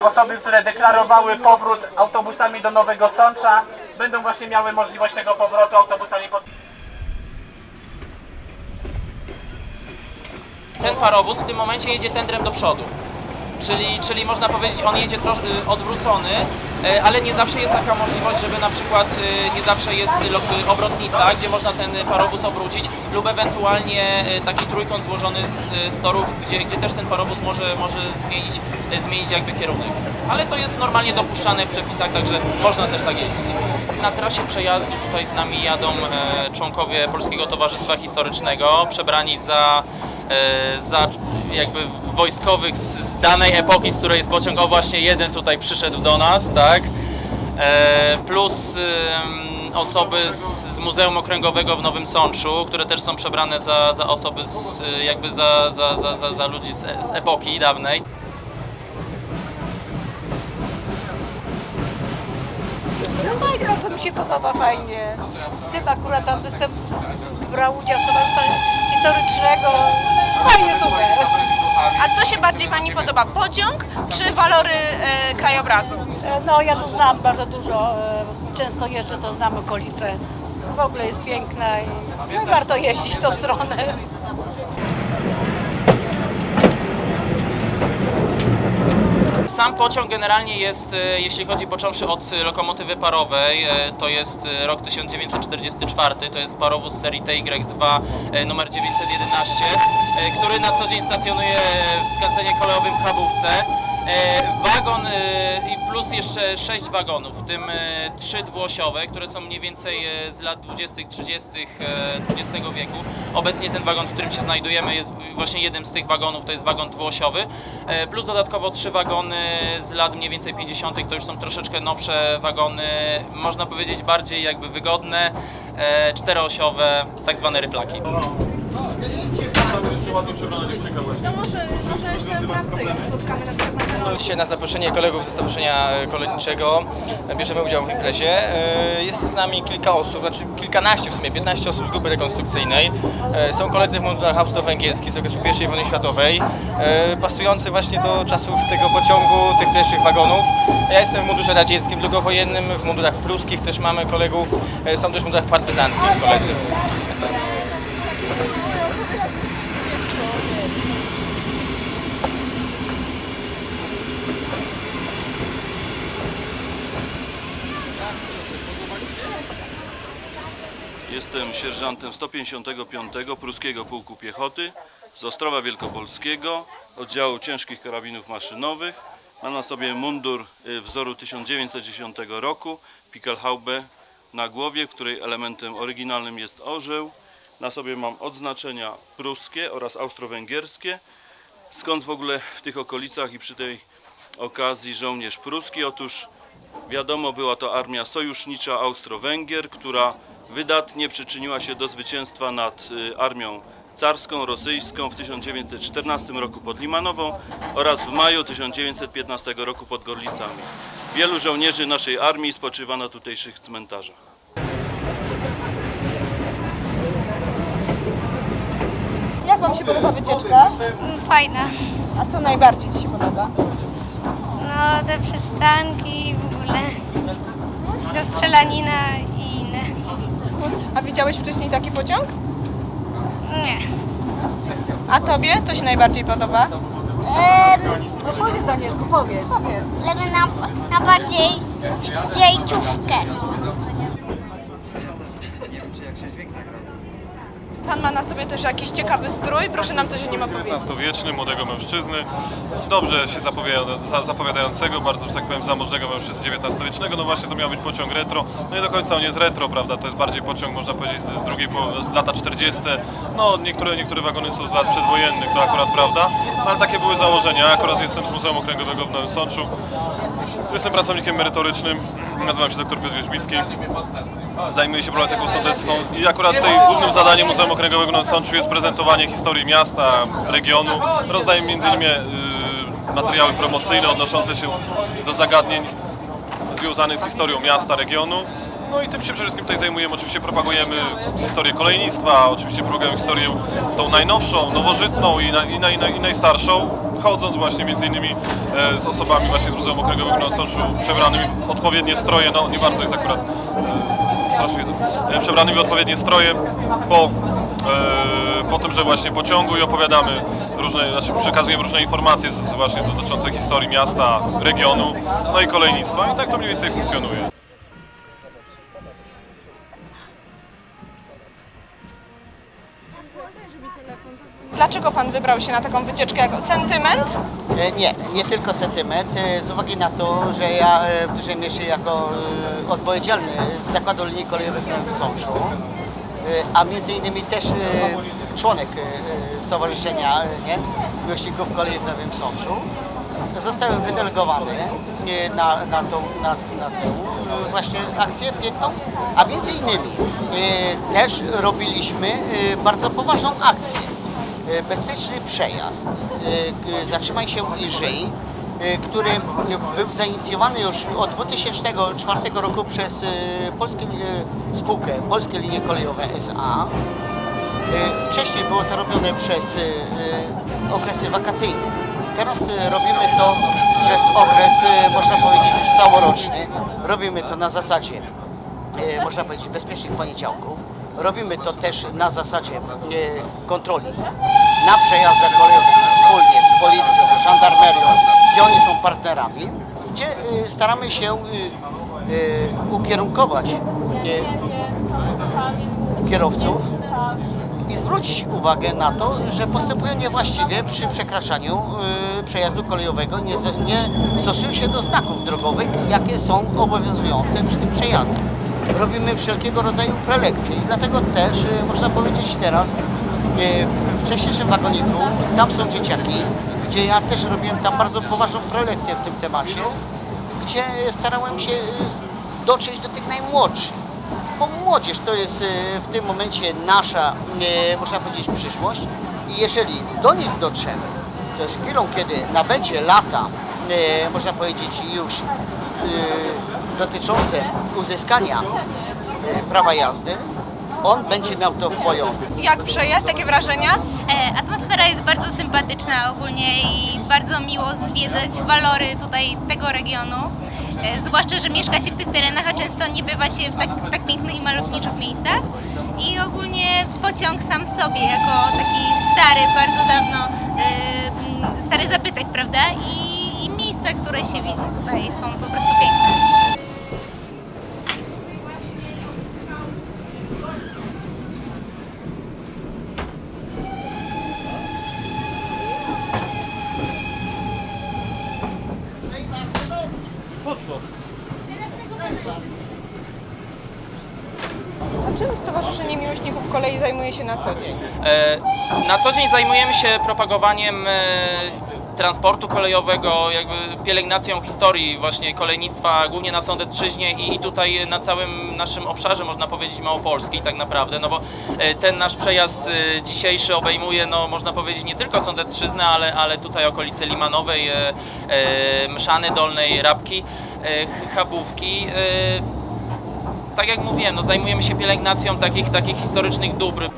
Osoby, które deklarowały powrót autobusami do Nowego Sącza będą właśnie miały możliwość tego powrotu autobusami pod... ten parowóz w tym momencie jedzie tędrem do przodu. Czyli, czyli można powiedzieć, on jedzie trosz, y, odwrócony, y, ale nie zawsze jest taka możliwość, żeby na przykład y, nie zawsze jest y, obrotnica, gdzie można ten parowóz obrócić, lub ewentualnie taki trójkąt złożony z, z torów, gdzie, gdzie też ten parowóz może, może zmienić, zmienić jakby kierunek. Ale to jest normalnie dopuszczane w przepisach, także można też tak jeździć. Na trasie przejazdu tutaj z nami jadą e, członkowie Polskiego Towarzystwa Historycznego, przebrani za e, za jakby wojskowych z, z danej epoki, z której jest pociąg. O właśnie jeden tutaj przyszedł do nas, tak? E, plus osoby z, z Muzeum Okręgowego w Nowym Sączu, które też są przebrane za, za osoby z, jakby za, za, za, za, za ludzi z, z epoki dawnej. No i bardzo mi się podoba fajnie. Syn akurat tam występ brał udział w historycznego. Fajnie, super. A co się bardziej Pani podoba? Pociąg czy walory e, krajobrazu? E, No ja tu znam bardzo dużo, e, często jeżdżę, to znam okolice. W ogóle jest piękna i no, warto jeździć tą stronę. Sam pociąg generalnie jest, e, jeśli chodzi począwszy od lokomotywy parowej, e, to jest e, rok 1944, to jest parowóz serii TY2 e, numer 911, e, który na co dzień stacjonuje w skręceniu kolejowym w Chabówce. E, Wagon e, i plus jeszcze 6 wagonów, w tym e, trzy dwuosiowe, które są mniej więcej e, z lat 20., 30. e, XX wieku. Obecnie ten wagon, w którym się znajdujemy, jest właśnie jednym z tych wagonów, to jest wagon dwuosiowy. E, Plus dodatkowo trzy wagony z lat mniej więcej 50., to już są troszeczkę nowsze wagony, można powiedzieć bardziej jakby wygodne, e, czteroosiowe, tak zwane ryflaki. No może, może jeszcze prędzej spotkamy na Dzisiaj na zaproszenie kolegów ze Stowarzyszenia Kolędniczego bierzemy udział w imprezie. E, Jest z nami kilka osób, znaczy kilkanaście w sumie, 15 osób z grupy rekonstrukcyjnej. E, Są koledzy w mundurach austro-węgierskich z okresu I wojny światowej, e, pasujący właśnie do czasów tego pociągu, tych pierwszych wagonów. Ja jestem w mundurze radzieckim, drugowojennym, w mundurach pruskich też mamy kolegów, są też w mundurach partyzanckich koledzy. Sierżantem 155 Pruskiego Pułku Piechoty z Ostrowa Wielkopolskiego, oddziału ciężkich karabinów maszynowych. Mam na sobie mundur y, wzoru 1910 roku, Pickelhaube na głowie, której elementem oryginalnym jest orzeł. Na sobie mam odznaczenia pruskie oraz austro-węgierskie. Skąd w ogóle w tych okolicach i przy tej okazji żołnierz pruski? Otóż Wiadomo, była to armia sojusznicza Austro-Węgier, która wydatnie przyczyniła się do zwycięstwa nad y, armią carską, rosyjską w 1914 roku pod Limanową oraz w maju 1915 roku pod Gorlicami. Wielu żołnierzy naszej armii spoczywa na tutejszych cmentarzach. Jak Wam się podoba wycieczka? Fajna. A co najbardziej Ci się podoba? No te przystanki i w ogóle. Ta strzelanina. A widziałeś wcześniej taki pociąg? Nie. A Tobie co się najbardziej podoba? No powiedz Danielku, powiedz. Lemy na, na bardziej dziejcówkę. Pan ma na sobie też jakiś ciekawy strój, proszę nam coś o nim opowiedzieć. XIX-wieczny, młodego mężczyzny, dobrze się zapowiada, za- zapowiadającego, bardzo, że tak powiem, zamożnego mężczyzny XIX-wiecznego. No właśnie to miał być pociąg retro. No nie do końca on jest retro, prawda? To jest bardziej pociąg, można powiedzieć, z drugiej połowy, lata 40. No niektóre, niektóre wagony są z lat przedwojennych, to akurat prawda. No, ale takie były założenia. Akurat jestem z Muzeum Okręgowego w Nowym Sączu. Jestem pracownikiem merytorycznym, nazywam się dr Piotr Wierzbicki. Zajmuję się problematyką sądecką i akurat tutaj głównym zadaniem Muzeum Okręgowego Nowym Sączu jest prezentowanie historii miasta, regionu. Rozdaję m.in. y, materiały promocyjne odnoszące się do zagadnień związanych z historią miasta, regionu. No i tym się przede wszystkim tutaj zajmujemy. Oczywiście propagujemy historię kolejnictwa, oczywiście propagujemy historię tą najnowszą, nowożytną i, na, i, na, i, na, i najstarszą. chodząc właśnie między innymi e, z osobami właśnie z Muzeum Okręgowego Nowym Sączu przebranymi odpowiednie stroje, no nie bardzo jest akurat strasznie, e, przebranymi w odpowiednie stroje po, e, po tym, że właśnie pociągu i opowiadamy różne, znaczy przekazujemy różne informacje z, właśnie dotyczące historii miasta, regionu, no i kolejnictwa i tak to mniej więcej funkcjonuje. Dlaczego pan wybrał się na taką wycieczkę jako sentyment? E, Nie, nie tylko sentyment, e, z uwagi na to, że ja e, w dużej mierze jako odpowiedzialny z Zakładu Linii Kolejowych w Sączu, a między innymi też członek Stowarzyszenia nie, Miłośników Kolei w Nowym Sączu, zostałem wydelegowany na, na, tą, na, na właśnie akcję piękną, a między innymi też robiliśmy bardzo poważną akcję. E, bezpieczny przejazd e, Zatrzymaj się i żyj, e, który był zainicjowany już od 2004 roku przez polskie, e, spółkę Polskie Linie Kolejowe S.A. Wcześniej było to robione przez okresy wakacyjne. Teraz robimy to przez okres, można powiedzieć, już całoroczny. Robimy to na zasadzie można powiedzieć, bezpiecznych poniedziałków. Robimy to też na zasadzie e, kontroli na przejazdach kolejowych wspólnie z policją, żandarmerią, gdzie oni są partnerami, gdzie e, staramy się e, ukierunkować kierowców i zwrócić uwagę na to, że postępują niewłaściwie przy przekraczaniu przejazdu kolejowego, nie, nie stosują się do znaków drogowych, jakie są obowiązujące przy tym przejazdach. Robimy wszelkiego rodzaju prelekcje i dlatego też y, można powiedzieć teraz y, w wcześniejszym wagoniku, tam są dzieciaki, gdzie ja też robiłem tam bardzo poważną prelekcję w tym temacie, gdzie starałem się y, dotrzeć do tych najmłodszych. Bo młodzież to jest w tym momencie nasza, można powiedzieć, przyszłość i jeżeli do nich dotrzemy, to z chwilą, kiedy nabędzie lata, można powiedzieć, już dotyczące uzyskania e, prawa jazdy, on będzie miał to wpojone. Jak przejazd, jakie wrażenia? E, Atmosfera jest bardzo sympatyczna ogólnie i bardzo miło zwiedzać walory tutaj tego regionu. E, Zwłaszcza, że mieszka się w tych terenach, a często nie bywa się w tak, tak pięknych i malowniczych miejscach. I ogólnie pociąg sam w sobie, jako taki stary, bardzo dawno, e, stary zabytek, prawda? I, I miejsca, które się widzi tutaj są po prostu piękne. A czym Stowarzyszenie Miłośników Kolei zajmuje się na co dzień? E, Na co dzień zajmujemy się propagowaniem e, transportu kolejowego, jakby pielęgnacją historii właśnie kolejnictwa, głównie na Sądecczyźnie i, i tutaj na całym naszym obszarze, można powiedzieć, Małopolski tak naprawdę, no bo e, ten nasz przejazd dzisiejszy obejmuje, no można powiedzieć, nie tylko Sądecczyznę, ale, ale tutaj okolice Limanowej, Mszany Dolnej, Rabki, Ch- Chabówki. Tak jak mówiłem, no zajmujemy się pielęgnacją takich, takich historycznych dóbr.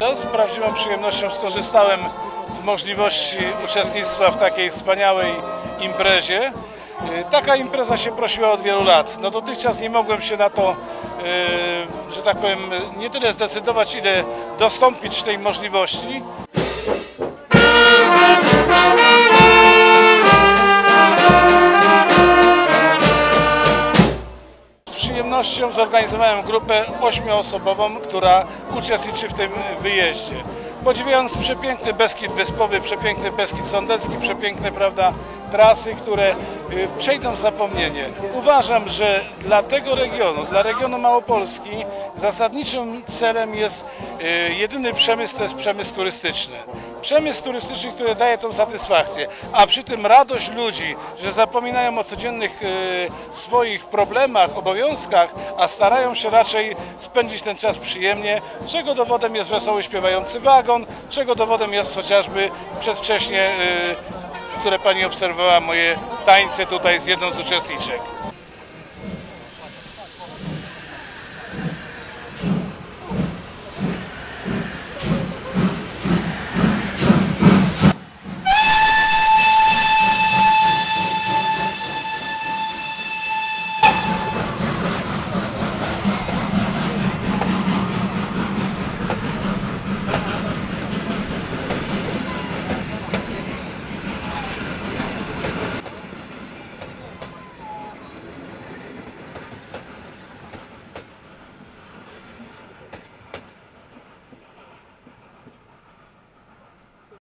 Ja z prawdziwą przyjemnością skorzystałem z możliwości uczestnictwa w takiej wspaniałej imprezie. Y, Taka impreza się prosiła od wielu lat. No dotychczas nie mogłem się na to, y, że tak powiem, nie tyle zdecydować, ile dostąpić tej możliwości. Przyjemnością zorganizowałem grupę ośmioosobową, która uczestniczy w tym wyjeździe. Podziwiając przepiękny Beskid Wyspowy, przepiękny Beskid Sądecki, przepiękne prawda, trasy, które y, przejdą w zapomnienie. Uważam, że dla tego regionu, dla regionu Małopolski zasadniczym celem jest y, jedyny przemysł, to jest przemysł turystyczny. Przemysł turystyczny, który daje tą satysfakcję, a przy tym radość ludzi, że zapominają o codziennych y, swoich problemach, obowiązkach, a starają się raczej spędzić ten czas przyjemnie, czego dowodem jest wesoły śpiewający wagon, czego dowodem jest chociażby przedwcześnie, które pani obserwowała, moje tańce tutaj z jedną z uczestniczek.